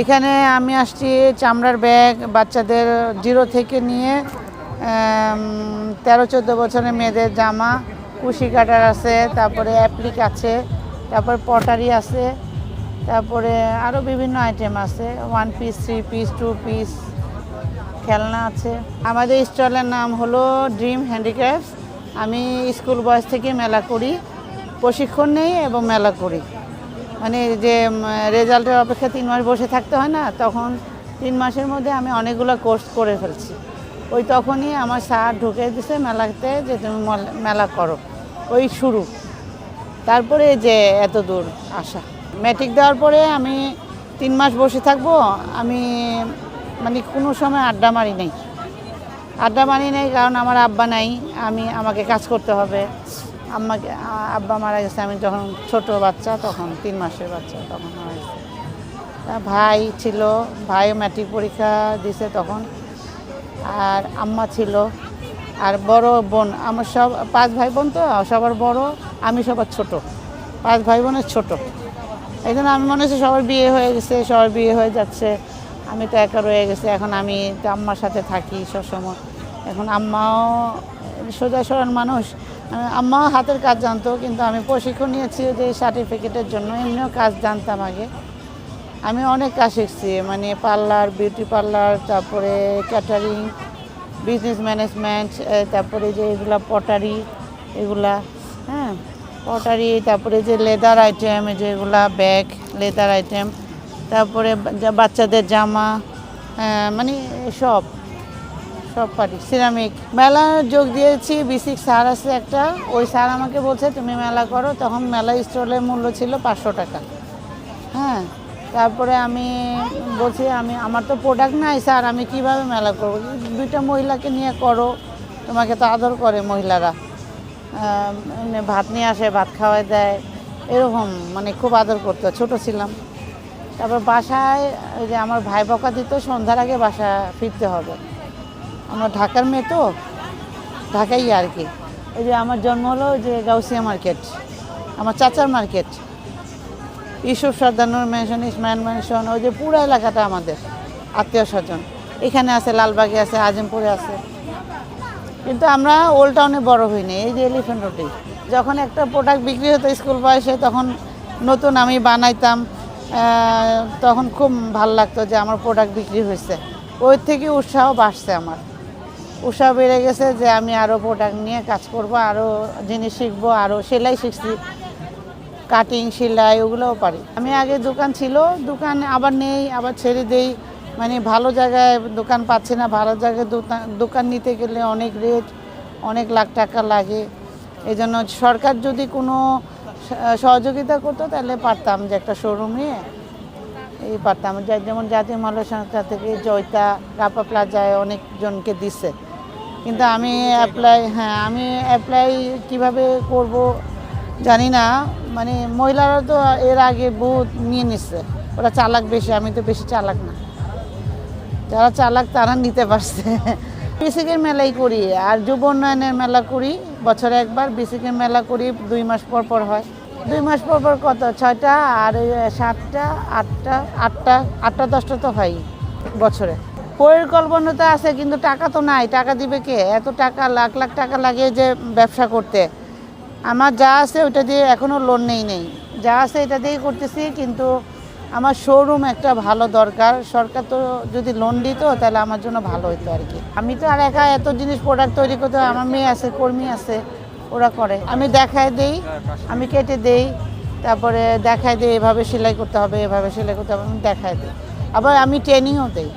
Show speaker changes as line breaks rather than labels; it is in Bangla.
এখানে আমি আসছি চামড়ার ব্যাগ বাচ্চাদের জিরো থেকে নিয়ে তেরো, চোদ্দ বছরের মেয়েদের জামা, কুশি কাটার আছে, তারপরে অ্যাপ্লিক আছে, তারপর পটারি আছে, তারপরে আরও বিভিন্ন আইটেম আছে one piece three piece two piece খেলনা আছে। আমাদের স্টলের নাম হলো ড্রিম হ্যান্ডিক্রাফটস আমি স্কুল বয়স থেকে মেলা করি, প্রশিক্ষণ নেই এবং মেলা করি। মানে যে রেজাল্টের অপেক্ষা তিন মাস বসে থাকতে হয় না, তখন তিন মাসের মধ্যে আমি অনেকগুলো কোর্স করে ফেলছি। ওই তখনই আমার স্যার ঢুকে দিছে মেলাতে যে, তুমি মল- করো। ওই শুরু। তারপরে যে, এত দূর আসা। ম্যাট্রিক দেওয়ার পরে আমি তিন মাস বসে থাকব, আমি মানে কোনো সময় আড্ডা মারি নাই। আড্ডা মারি নাই কারণ আমার আব্বা নাই, আমি, আমাকে কাজ করতে হবে। আম্মাকে আব্বা মারা গেছে। আমি যখন ছোট বাচ্চা, তখন তিন মাসের বাচ্চা তখন মারা গেছে। ভাই ছিল ভাই ম্যাট্রিক পরীক্ষা দিছে তখন। আর আম্মা ছিল। আর বড় বোন, আমার সব, পাঁচ ভাই বোন তো, সবার বড়, আমি সবার ছোট। পাঁচ ভাই বোনের ছোট। এই জন্য আমি মনে হচ্ছে সবার বিয়ে হয়ে গেছে, সবার বিয়ে হয়ে যাচ্ছে। আমি তো একা রয়ে গেছে, এখন আমি তো আম্মার সাথে থাকি সবসময়। এখন আম্মাও সোজা সরল মানুষ আমি- আম্মাও হাতের কাজ জানতো কিন্তু আমি প্রশিক্ষণ নিয়েছি যে সার্টিফিকেটের জন্য এমনিও কাজ জানতাম আগে। আমি অনেক কাজ শিখছি মানে পার্লার বিউটি পার্লার তারপরে ক্যাটারিং বিজনেস ম্যানেজমেন্ট তারপরে যে এগুলা পটারি এগুলা হ্যাঁ পটারি তারপরে যে লেদার আইটেম যেগুলা ব্যাগ লেদার আইটেম তারপরে বাচ্চাদের জামা হ্যাঁ, মানে সব। সব পারি সিরামিক। মেলা যোগ দিয়েছি বিসিক স্যার আছে একটা, ওই স্যার আমাকে বলছে, তুমি মেলা করো। তখন মেলা স্টলের মূল্য ছিল পাঁচশো টাকা। হ্যাঁ তারপরে আমি বলছি, আমি, আমার তো প্রোডাক্ট নাই স্যার, আমি কীভাবে মেলা করব? দুইটা মহিলাকে নিয়ে করো, তোমাকে তো আদর করে মহিলারা। ভাত নিয়ে আসে, ভাত খাওয়াই দেয়, এরকম মানে খুব আদর করতো, ছোট ছিলাম। তারপর বাসায়, ওই যে আমার ভাই বকা দিত, সন্ধ্যার আগে বাসা ফিরতে হবে। আমরা ঢাকার মেয়ে তো, ঢাকাই আর কি ওই যে আমার জন্ম হলো যে গাউসিয়া মার্কেট, আমার চাচার মার্কেট। ইউসুফ সর্দানুর মেনশন ইসমাইল মেনশন ওই যে পুরো এলাকাটা আমাদের, আত্মীয় স্বজন। এখানে আছে, লালবাগে আছে, আজিমপুরে আছে। কিন্তু আমরা ওল্ড টাউনে বড় হইনি, এই যে এলিফেন্ট রোডে যখন একটা প্রোডাক্ট বিক্রি হতো স্কুল বয়সে তখন নতুন আমি বানাইতাম তখন খুব ভালো লাগতো যে আমার প্রোডাক্ট বিক্রি হয়েছে ওই থেকে উৎসাহ বাড়ছে আমার। উৎসাহ বেড়ে গেছে যে আমি আরও প্রোডাক্ট নিয়ে কাজ করব আরও জিনিস শিখব আরও সেলাই শিখছি। কাটিং সেলাই, ওগুলোও পারি। আমি আগে দোকান ছিল, দোকান আবার নেই, আবার ছেড়ে দেই। মানে ভালো জায়গায় দোকান পাচ্ছি না, ভালো জায়গায় দোকান- দোকান নিতে গেলে অনেক রেট অনেক লাখ টাকা লাগে। এই জন্য সরকার যদি কোনো সহযোগিতা করতো তাহলে পারতাম যে একটা শোরুম নিয়ে। এই পারতাম। যেমন জাতীয় মাল্য সংস্থা থেকে জয়তা, রাপা প্লাজায় অনেকজনকে দিছে। কিন্তু আমি অ্যাপ্লাই হ্যাঁ আমি অ্যাপ্লাই কীভাবে করব জানি না। মানে মহিলারা তো এর আগে বহুত নিয়ে নিচ্ছে ওরা চালাক বেশি, আমি তো বেশি চালাক না। যারা চালাক তারা নিতে পারছে। বিসিকের মেলাই করি আর যুব উন্নয়নের মেলা করি, বছরে একবার বিসিকের মেলা করি, দুই মাস পর পর হয়। দুই মাস পর পর কত? ছয়টা আর সাতটা, আটটা আটটা আটটা, দশটা তো হয় বছরে। পরিকল্পনা তো আছে, কিন্তু টাকা তো নাই। টাকা দিবে কে? এত টাকা, লাখ লাখ টাকা লাগে যে ব্যবসা করতে। আমার যা আছে ওইটা দিয়ে এখনও লোন নেই নেই। যা আছে এটা দিয়েই করতেছি, কিন্তু আমার শোরুম একটা ভালো দরকার। সরকার তো যদি লোন দিত, তাহলে আমার জন্য ভালো হতো আর কি। আমি তো আর একা এত জিনিস প্রোডাক্ট তৈরি করতে আমার মেয়ে আছে, কর্মী আছে, ওরা করে। আমি দেখায় দেই, আমি কেটে দেই, তারপরে দেখায় দিই, এভাবে সেলাই করতে হবে, এভাবে সেলাই করতে হবে, আমি দেখায় দিই। আবার আমি ট্রেনিংও দিই।